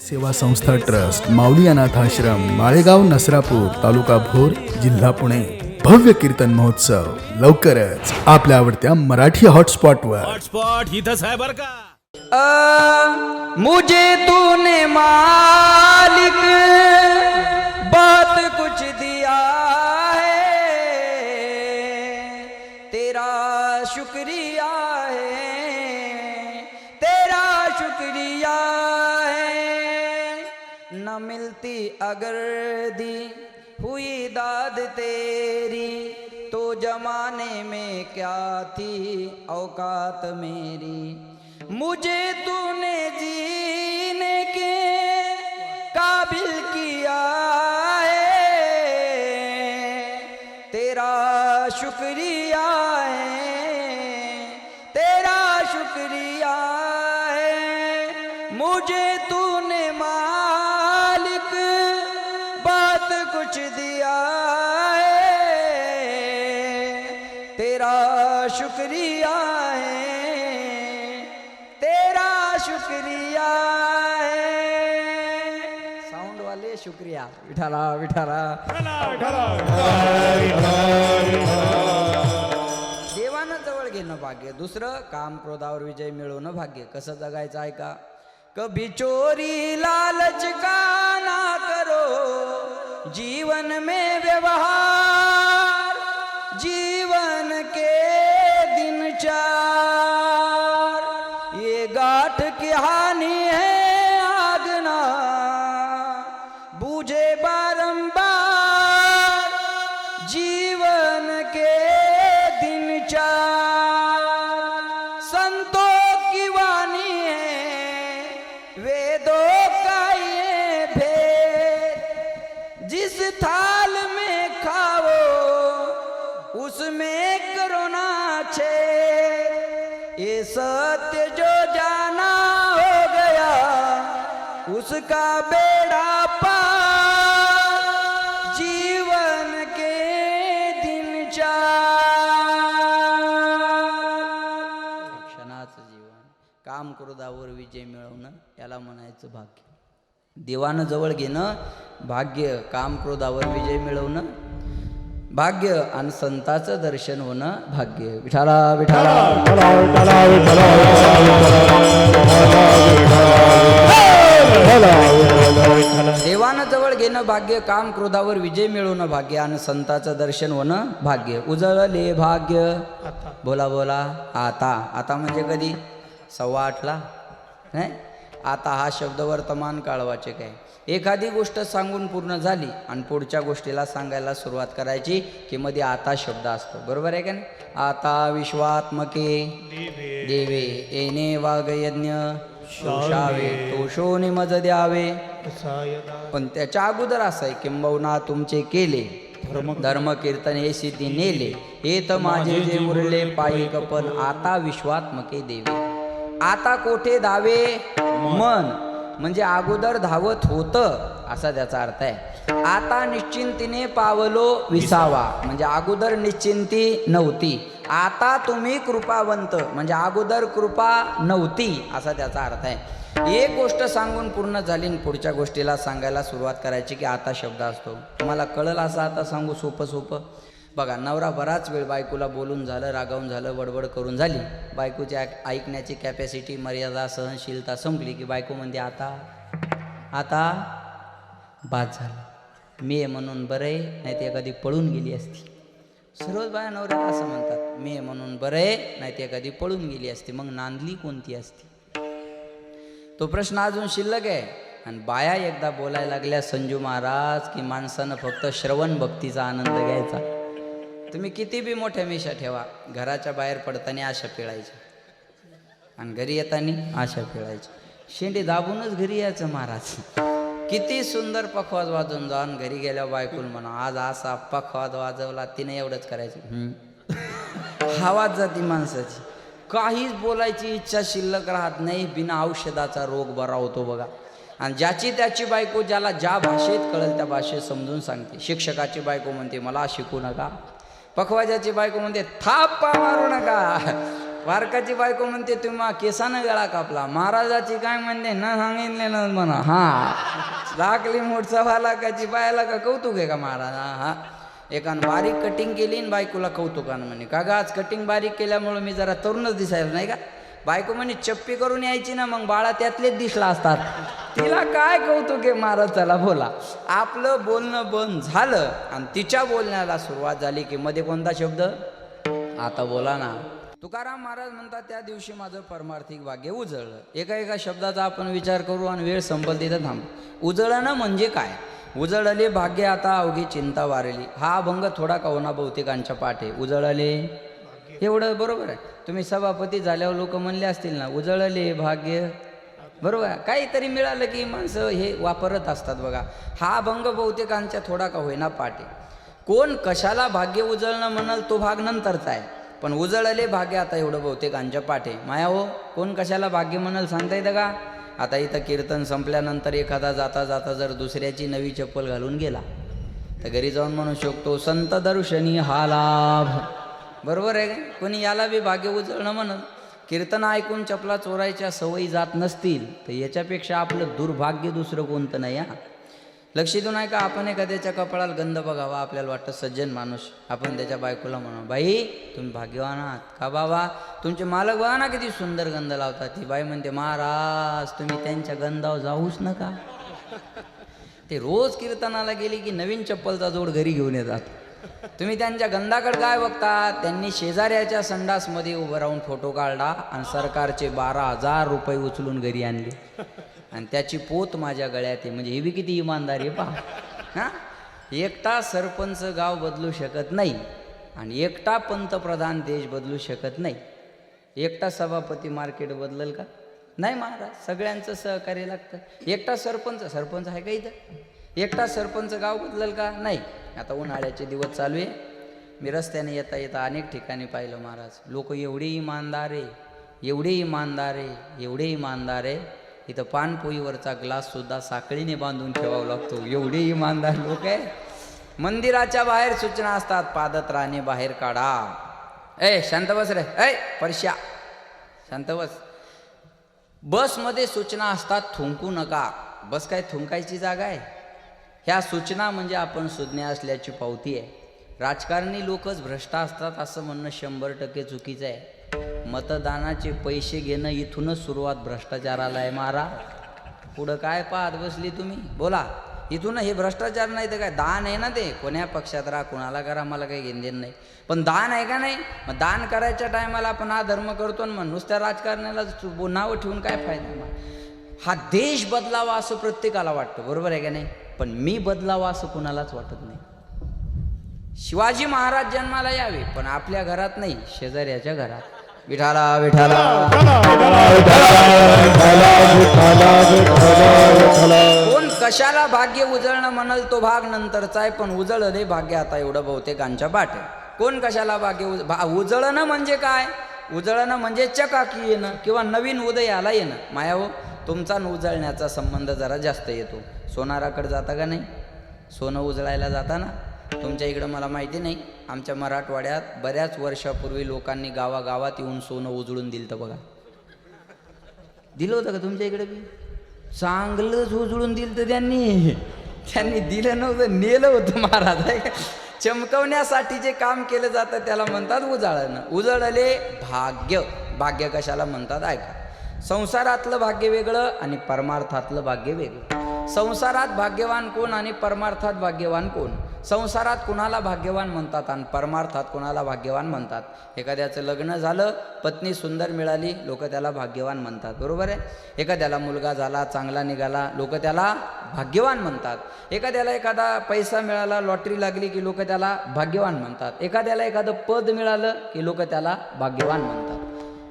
सेवा संस्था ट्रस्ट माऊली अनाथ आश्रम माळेगाव नसरापूर तालुका भोर जिल्हा पुणे. भव्य कीर्तन महोत्सव लवकरच आपल्या आवडत्या मराठी हॉटस्पॉटवर. हॉटस्पॉट इथंच आहे बर का. आ, मुझे तूने मालिक बहुत न मिलती अगर दी हुई दाद तेरी तो जमाने में क्या थी औकात मेरी? मुझे तूने जीने कुछ दिया है। तेरा शुक्रिया है। तेरा शुक्रिया है। साउंड वाले शुक्रिया। विठाला विठाला देवानं जवळ घेणं भाग्य दुसरं काम क्रोधावर विजय मिळवणं भाग्य. कसं जगायचं आहे का? कभी चोरी लालच का ना करो? जीवन में व्यवहार। ये सत्य जो जाना हो गया उसका बेड़ा पार जीवन के दिन क्षणाचं जीवन काम क्रोधावर विजय मिळवणं याला म्हणायचं भाग्य. देवानं जवळ घेणं भाग्य काम क्रोधावर विजय मिळवणं भाग्य आणि संताचं दर्शन होणं भाग्य. विठाला विठाला देवानं जवळ घेणं भाग्य काम क्रोधावर विजय मिळवणं भाग्य आणि संताचं दर्शन होणं भाग्य. उजळले भाग्य. बोला बोला. आता आता म्हणजे कधी? सव्वा आठला? नाही? आता हा शब्द वर्तमान काळवाचे काय एखादी गोष्ट सांगून पूर्ण झाली आणि पुढच्या गोष्टीला सांगायला सुरुवात करायची की मध्ये आता शब्द असतो. बरोबर आहे का नाही? आता विश्वात्मके. देवे. येणे वागयज्ञ. शोषावे तोषोनी मज द्यावे. पण त्याच्या अगोदर असं आहे किंबहुना तुमचे केले. धर्म कीर्तन हे सिद्धी नेले. हे तर माझे जे उरले पायिक पण आता विश्वात्मके देवे. आता कोठे धावे मन. म्हणजे अगोदर धावत होतं असा त्याचा अर्थ आहे. आता निश्चिंतीने पावलो विसावा. म्हणजे अगोदर निश्चिंती नव्हती. आता तुम्ही कृपावंत म्हणजे अगोदर कृपा नव्हती असा त्याचा अर्थ आहे. एक गोष्ट सांगून पूर्ण झाली पुढच्या गोष्टीला सांगायला सुरुवात करायची की आता शब्द असतो. तुम्हाला कळलं असं आता सांगू सोपं सोपं बघा नवरा बराच वेळ बायकोला बोलून झालं रागावून झालं वडवड करून झाली. बायकोची ऐकण्याची कॅपॅसिटी मर्यादा सहनशीलता संपली की बायको म्हणते आता आता बाद झालं. मी आहे म्हणून बरं आहे नाही ते एखादी पळून गेली असती. सर्वच बाया नवऱ्याला असं म्हणतात मी आहे म्हणून बरं आहे नाही ते एखादी पळून गेली असती. मग नांदली कोणती असती? तो प्रश्न अजून शिल्लक आहे. आणि बाया एकदा बोलायला लागल्या संजू महाराज की माणसानं फक्त श्रवण भक्तीचा आनंद घ्यायचा. तुम्ही किती बी मोठ्या मिशा ठेवा घराच्या बाहेर पडताना आशा पिळायच्या. आणि घरी येताना आशा पिळायच्या. शेंडी दाबूनच घरी यायचं महाराज. किती सुंदर पखवाज वाजून जाऊन घरी गेल्यावर बायकून म्हणा आज असा पखवाज वाजवला तिने एवढंच करायचं. हवाच जाती माणसाची. काहीच बोलायची इच्छा शिल्लक राहत नाही बिना औषधाचा रोग बरा होतो बघा. आणि ज्याची त्याची बायको ज्याला ज्या भाषेत कळेल त्या भाषेत समजून सांगते. शिक्षकाची बायको म्हणते मला शिकू नका. पखवाजाची बायको म्हणते थापा मारू नका. वारकाची बायको म्हणते तुम्हा केसानं गळा कापला. महाराजाची काय म्हणते न सांगितलेलं म्हणा. हा. लागली मोठचा वालाकाची बायला का कौतुक आहे का महाराज? हा हा. एकानं बारीक कटिंग केली आणि बायकोला कौतुकानं म्हणे. का ग आज कटिंग बारीक केल्यामुळे मी जरा तरुणच दिसायला नाही का? बायको म्हणे चप्पी करून यायची ना मग बाळा त्यातलेच दिसला असतात. तिला काय कौतुक आहे महाराज चला बोला. आपलं बोलणं बंद झालं आणि तिच्या बोलण्याला सुरुवात झाली की मध्ये कोणता शब्द? आता बोला ना. तुकाराम महाराज म्हणतात त्या दिवशी माझं परमार्थिक भाग्य उजळलं. एका एका शब्दाचा आपण विचार करू आणि वेळ संपल तिथं थांब. उजळणं म्हणजे काय? उजळले भाग्य आता अवघी चिंता वारली. हा अभंग थोडा कवना होना बहुतेकांच्या पाठे. उजळले? एवढं बरोबर आहे. तुम्ही सभापती झाल्यावर लोक म्हणले असतील ना उजळले भाग्य. बरोबर आहे. काहीतरी मिळालं की माणसं हे वापरत असतात बघा. हा अभंग बहुतेकांच्या थोडा का होईना पाठे कोण कशाला भाग्य उजळणं म्हणाल तो भाग नंतरचा आहे. पण उजळले भाग्य आता एवढं बहुतेकांच्या पाठे. माया हो कोण कशाला भाग्य म्हणाल सांगता येतं का? आता इथं कीर्तन संपल्यानंतर एखादा जाता जाता जर दुसऱ्याची नवी चप्पल घालून गेला तर घरी जाऊन म्हणू शकतो संत दर्शनी हा लाभ. बरोबर आहे का? कोणी याला बी भाग्य उजळणं म्हणत कीर्तन ऐकून चपला चोरायच्या सवयी जात नसतील तर याच्यापेक्षा आपलं दुर्भाग्य दुसरं कोणतं नाही हा? लक्ष देऊन ऐका का आपण एखाद्याच्या कपाळाला गंध बघावा आपल्याला वाटतं सज्जन माणूस आपण त्याच्या बायकोला म्हणू बाई तुम्ही भाग्यवान आहात का बाबा? तुमचे मालक बघा ना किती सुंदर गंध लावतात. ती बाई म्हणते महाराज तुम्ही त्यांच्या गंधावर जाऊच नका. ते रोज कीर्तनाला गेले की नवीन चप्पलचा जोड घरी घेऊन येतात. तुम्ही त्यांच्या गंधाकडे काय बघता त्यांनी शेजाऱ्याच्या संडासमध्ये उभं राहून फोटो काढला आणि सरकारचे बारा हजार रुपये उचलून घरी आणले. आणि त्याची पोत माझ्या गळ्यात आहे. म्हणजे हे बी किती इमानदारी आहे पहा. हां? एकटा सरपंच गाव बदलू शकत नाही आणि एकटा पंतप्रधान देश बदलू शकत नाही. एकटा सभापती मार्केट बदलल का? नाही महाराज सगळ्यांचं सहकार्य लागतं. एकटा सरपंच सरपंच आहे का इथं? एकटा सरपंच गाव बदलल का? नाही. आता उन्हाळ्याचे दिवस चालू आहे. मी रस्त्याने येता येता अनेक ठिकाणी पाहिलं महाराज. लोक एवढे इमानदार आहे एवढे इमानदार आहे एवढे इमानदार आहे. इथं पानपोईवरचा ग्लास सुद्धा साखळीने बांधून ठेवावा लागतो. एवढे इमानदार लोक आहे. मंदिराच्या बाहेर सूचना असतात पादत राहणे बाहेर काढा. ए शांत बस रे. ऐ परश्या. शांत बस. बसमध्ये सूचना असतात थुंकू नका. बस काय थुंकायची जागा आहे? ह्या सूचना म्हणजे आपण सुज्ञ असल्याची पावती आहे. राजकारणी लोकच भ्रष्ट असतात असं म्हणणं शंभर टक्के चुकीचं आहे. मतदानाचे पैसे घेणं इथूनच सुरुवात भ्रष्टाचाराला आहे मारा पुढं काय पाहत बसली तुम्ही? बोला. इथून हे भ्रष्टाचार नाही तर काय दान आहे ना ते? कोण्या पक्षात राहा कोणाला करा मला काही घेणं नाही. पण दान आहे का नाही? मग दान करायच्या टायमाला आपण हा धर्म करतो ना मग नुसत्या राजकारण्याला नावं ठेवून काय फायदा? हा देश बदलावा असं प्रत्येकाला वाटतं. बरोबर आहे का नाही? पण मी बदलावा असं कुणालाच वाटत नाही. शिवाजी महाराज जन्माला यावे पण आपल्या घरात नाही शेजाऱ्याच्या घरात. विठाला विठाला कोण कशाला भाग्य उजळणं म्हणाल तो भाग नंतरचा आहे पण उजळले भाग्य आता एवढं बहुतेकांच्या बाट कोण कशाला भाग्य उज उजळणं म्हणजे काय? उजळणं म्हणजे चकाकी येणं किंवा नवीन उदयाला येणं. माया तुमचा न उजळण्याचा संबंध जरा जास्त येतो. सोनाराकडे जाता का नाही? सोनं उजळायला जाता ना तुमच्या इकडं मला माहिती नाही. आमच्या मराठवाड्यात बऱ्याच वर्षापूर्वी लोकांनी गावागावात येऊन सोनं उजळून दिलं बघा. दिलं होतं का तुमच्या इकडे बी? चांगलंच उजळून दिलं तर त्यांनी. त्यांनी दिलं नव्हतं नेलं होतं महाराज. का? चमकवण्यासाठी जे काम केलं जातं त्याला म्हणतात उजाळणं. उजळले भाग्य. भाग्य कशाला म्हणतात? ऐका. संसारातलं भाग्य वेगळं आणि परमार्थातलं भाग्य वेगळं. संसारात भाग्यवान कोण आणि परमार्थात भाग्यवान कोण? संसारात कुणाला भाग्यवान म्हणतात आणि परमार्थात कुणाला भाग्यवान म्हणतात? एखाद्याचं लग्न झालं पत्नी सुंदर मिळाली लोक त्याला भाग्यवान म्हणतात. बरोबर आहे? एखाद्याला मुलगा झाला चांगला निघाला लोक त्याला भाग्यवान म्हणतात. एखाद्याला एखादा पैसा मिळाला लॉटरी लागली की लोक त्याला भाग्यवान म्हणतात. एखाद्याला एखादं पद मिळालं की लोक त्याला भाग्यवान म्हणतात.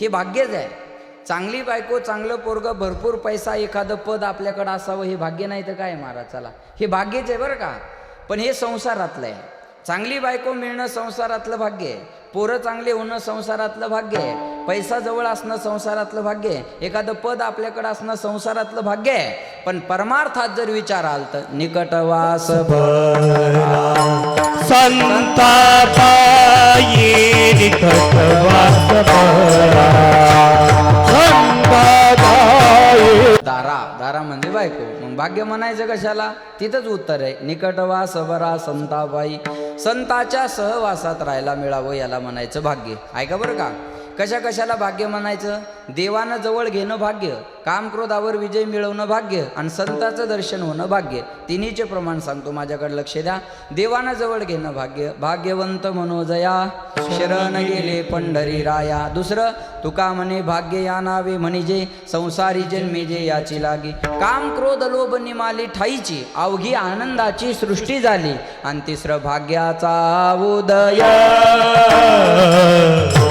हे भाग्यच आहे. चांगली बायको चांगलं पोरगं भरपूर पैसा एखादं पद आपल्याकडं असावं हे भाग्य नाही तर काय महाराज? चला. हे भाग्यच आहे बरं का? पण हे संसारातलं आहे. चांगली बायको मिळणं संसारातलं भाग्य आहे. पोरं चांगले होणं संसारातलं भाग्य आहे. पैसा जवळ असणं संसारातलं भाग्य आहे. एखादं पद आपल्याकडं असणं संसारातलं भाग्य आहे. पण परमार्थात जर विचाराल तर निकटवास संता पायी बायको मग भाग्य म्हणायचं कशाला? तिथंच उत्तर आहे. निकटवास बरा संताबाई. संताच्या सहवासात राहायला मिळावं याला म्हणायचं भाग्य. ऐका बरं का? कशा कशाला भाग्य म्हणायचं? देवानं जवळ घेणं भाग्य काम क्रोधावर विजय मिळवणं भाग्य आणि संताचं दर्शन होणं भाग्य. तिन्हीचे प्रमाण सांगतो माझ्याकडे लक्ष द्या. देवानं जवळ घेणं भाग्य भाग्यवंत मनोजया. शरण गेले पंढरी राया दुसरं तुका म्हणे भाग्य या नावे म्हणजे संसारी जन्मे जे याची लागी. काम क्रोध लोभ निमाली ठाईची अवघी आनंदाची सृष्टी झाली. आणि तिसरं भाग्याचा उदय.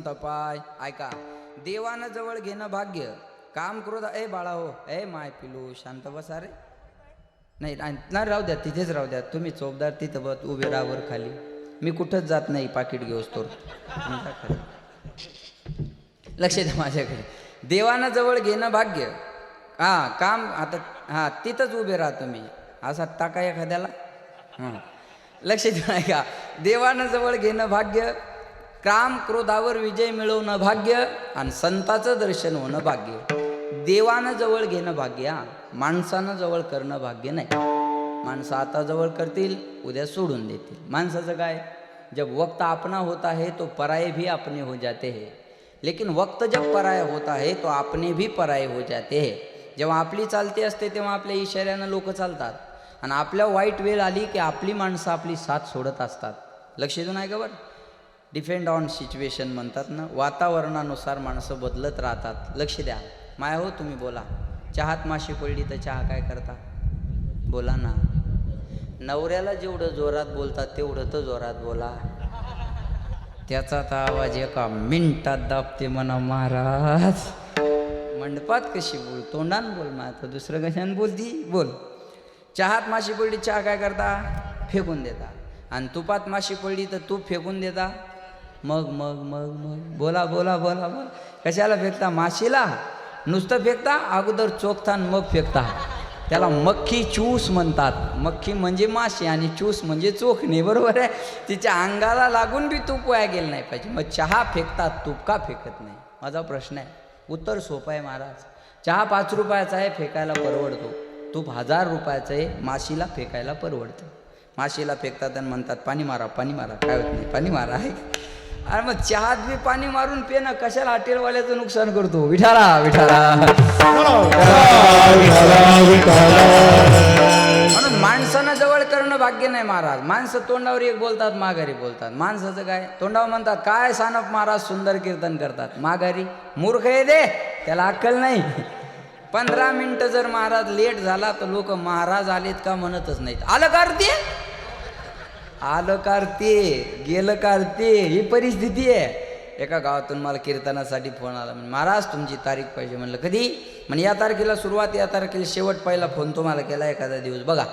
संत पाय. ऐका. देवानं जवळ घेणं भाग्य. काम क्रोध. ए बाळा हो. ए माय पिलू शांत बसा रे. नाही नाही राहू द्या तिथेच राहू द्या. तुम्ही चोपदार तिथं बस उभे राहावर खाली. मी कुठंच जात नाही पाकिट घेऊस तो लक्ष द्या माझ्याकडे. देवानं जवळ घेणं भाग्य. हा काम आता हा तिथंच उभे राहा तुम्ही. असा टाका एखाद्याला. हां. लक्ष द्या का देवानं जवळ घेणं भाग्य. काम क्रोधावर विजय मिळवणं भाग्य आणि संताचं दर्शन होणं भाग्य. देवानं जवळ घेणं भाग्य हा. माणसानं जवळ करणं भाग्य नाही. माणसं आता जवळ करतील उद्या सोडून देतील. माणसाचं काय? जब वक्त अपना होता है तो पराये भी अपने हो जाते हैं. लेकिन वक्त जब पराया होता है तो आपणे भी पराये हो जाते हैं. जेव्हा आपली चालती असते तेव्हा आपल्या इशाऱ्यानं लोक चालतात. आणि आपल्या वाईट वेळ आली की आपली माणसं आपली साथ सोडत असतात. लक्ष देऊन आहे का बरं? डिपेंड ऑन सिच्युएशन म्हणतात ना. वातावरणानुसार माणसं बदलत राहतात. लक्ष द्या. माया हो तुम्ही बोला. चहात माशी पडली तर चहा काय करता? बोला ना. नवऱ्याला जेवढं जोरात बोलतात तेवढं तर जोरात बोला. त्याचा तर आवाज एका मिनिटात दाबते म्हणा महाराज. मंडपात कशी बोल? तोंडान बोल ना तर दुसरं कशाने बोलती बोल. चहात माशी पडली चहा काय करता? फेकून देता. आणि तुपात माशी पडली तर तूप फेकून देता? मग मग मग मग. बोला बोला बोला बोला. कशाला फेकता? माशीला? नुसतं फेकता? अगोदर चोखता आणि मग फेकता. त्याला मक्खी चूस म्हणतात. मक्खी म्हणजे माशी आणि चूस म्हणजे चोखणे बरोबर आहे? तिच्या अंगाला लागून बी तूप वाया गेलं नाही पाहिजे. मग चहा फेकतात तूप का फेकत नाही? माझा प्रश्न आहे. उत्तर सोपं आहे महाराज. चहा पाच रुपयाचा आहे फेकायला परवडतो. तूप हजार रुपयाचं आहे माशीला फेकायला परवडतं. माशीला फेकतात आणि म्हणतात पाणी मारा पाणी मारा. काय होत नाही. पाणी मारा. आहे अरे मग चहात बी पाणी मारून पेनं कशाला हॉटेलवाल्याचं नुकसान करतो? विठारा विठारा. म्हणून माणसानं जवळ करणं भाग्य नाही महाराज. माणसं तोंडावर एक बोलतात माघारी बोलतात. माणसाचं काय? तोंडावर म्हणतात काय सानप महाराज सुंदर कीर्तन करतात? माघारी मूर्ख आहे दे त्याला अक्कल नाही. पंधरा मिनिटं जर महाराज लेट झाला तर लोक महाराज आलेत का? म्हणतच नाहीत. आलं का ते? आलं कारते गेलं कारते ही परिस्थिती आहे. एका गावातून मला कीर्तनासाठी फोन आला. म्हणजे महाराज तुमची तारीख पाहिजे. म्हणलं कधी? म्हणजे या तारखेला सुरुवात या तारखेला शेवट पहिला फोन तुम्हाला केला एखादा दिवस. बघा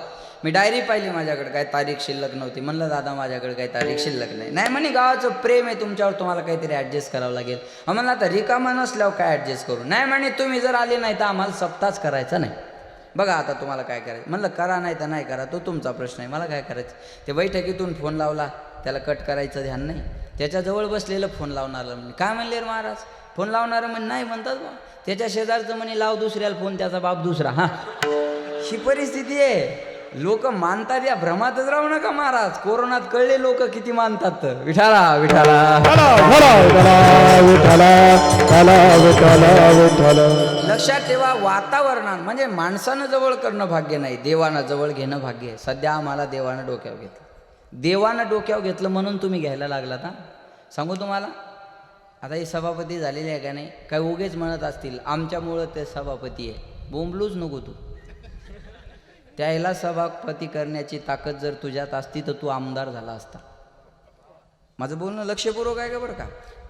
मी डायरी पाहिली माझ्याकडे काय तारीख शिल्लक नव्हती. म्हणलं दादा माझ्याकडे काही तारीख शिल्लक नाही. नाही म्हणे गावाचं प्रेम आहे तुमच्यावर तुम्हाला काहीतरी ॲडजस्ट करावं लागेल. म्हणलं आता रिकामा नसल्यावर काय ॲडजस्ट करू? नाही म्हणे तुम्ही जर आले नाही तर आम्हाला सप्ताच करायचा नाही. बघा आता तुम्हाला काय करायचं. म्हणलं करा नाही तर नाही करा तो तुमचा प्रश्न आहे मला काय करायचं? ते बैठकीतून फोन लावला त्याला कट करायचं ध्यान नाही. त्याच्याजवळ बसलेलं फोन लावणारं म्हणजे काय म्हणले रे महाराज? फोन लावणारं म्हणे नाही म्हणतात बा. त्याच्या शेजारचं म्हणे लाव दुसऱ्याला फोन त्याचा बाप दुसरा हा. ही परिस्थिती आहे. लोक मानतात या भ्रमातच राहू नका महाराज. कोरोनात कळले लोक किती मानतात. तर. विठाला विठाला. लक्षात ठेवा वातावरणात म्हणजे माणसानं जवळ करणं भाग्य नाही देवानं जवळ घेणं भाग्य आहे. सध्या आम्हाला देवानं डोक्यावर घेतलं. देवानं डोक्यावर घेतलं म्हणून तुम्ही घ्यायला लागलात हा? सांगू तुम्हाला? आता हे सभापती झालेली आहे का नाही? काय उगेच म्हणत असतील आमच्यामुळं ते सभापती आहे. बोंबलूच नको तू. त्याला सभापती करण्याची ताकद जर तुझ्यात असती तर तू आमदार झाला असता. माझं बोलणं लक्षपूर्वक आहे का बरं का?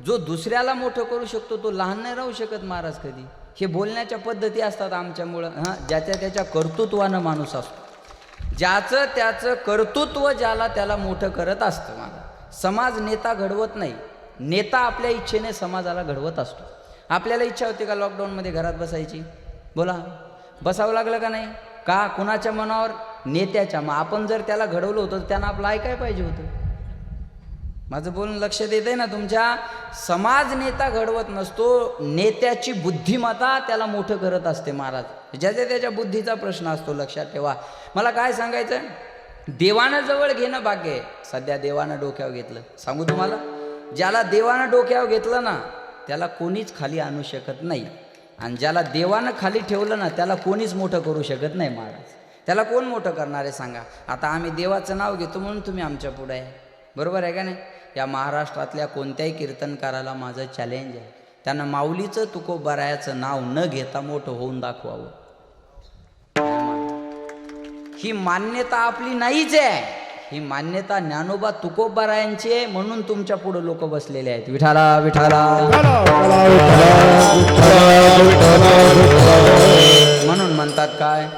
जो दुसऱ्याला मोठं करू शकतो तो लहान नाही राहू शकत महाराज कधी. हे बोलण्याच्या पद्धती असतात आमच्यामुळं. हां ज्याच्या त्याच्या कर्तृत्वानं माणूस असतो. ज्याचं त्याचं कर्तृत्व ज्याला त्याला मोठं करत असतं माझा समाज नेता घडवत नाही. नेता आपल्या इच्छेने समाजाला घडवत असतो. आपल्याला इच्छा होती का लॉकडाऊनमध्ये घरात बसायची? बोला. बसावं लागलं का नाही? का कुणाच्या मनावर? नेत्याच्या. मग आपण जर त्याला घडवलं होतं तर त्यांना आपलं ऐकाय पाहिजे होतं. माझं बोलणं देत आहे ना तुमच्या? समाज नेता घडवत नसतो नेत्याची बुद्धिमत्ता त्याला मोठं करत असते महाराज. ज्याच्या त्याच्या बुद्धीचा प्रश्न असतो लक्षात ठेवा. मला काय सांगायचं देवानं जवळ घेणं भाग्य आहे. सध्या देवानं डोक्यावर घेतलं. सांगू तुम्हाला? ज्याला देवानं डोक्यावर घेतलं ना त्याला कोणीच खाली आणू शकत नाही. आणि ज्याला देवानं खाली ठेवलं ना त्याला कोणीच मोठं करू शकत नाही महाराज. त्याला कोण मोठं करणार आहे सांगा. आता आम्ही देवाचं नाव घेतो म्हणून तुम्ही आमच्या पुढे आहे. बरोबर आहे का नाही? या महाराष्ट्रातल्या कोणत्याही कीर्तनकाराला माझं चॅलेंज आहे. त्यांना माऊलीचं तुकोबारायाचं नाव न घेता मोठं होऊन दाखवावं. ही मान्यता आपली नाहीच आहे. ही मान्यता ज्ञानोबा तुकोबारायांची आहे म्हणून तुमच्यापुढे लोक बसलेले आहेत. विठाला विठाला म्हणून म्हणतात काय?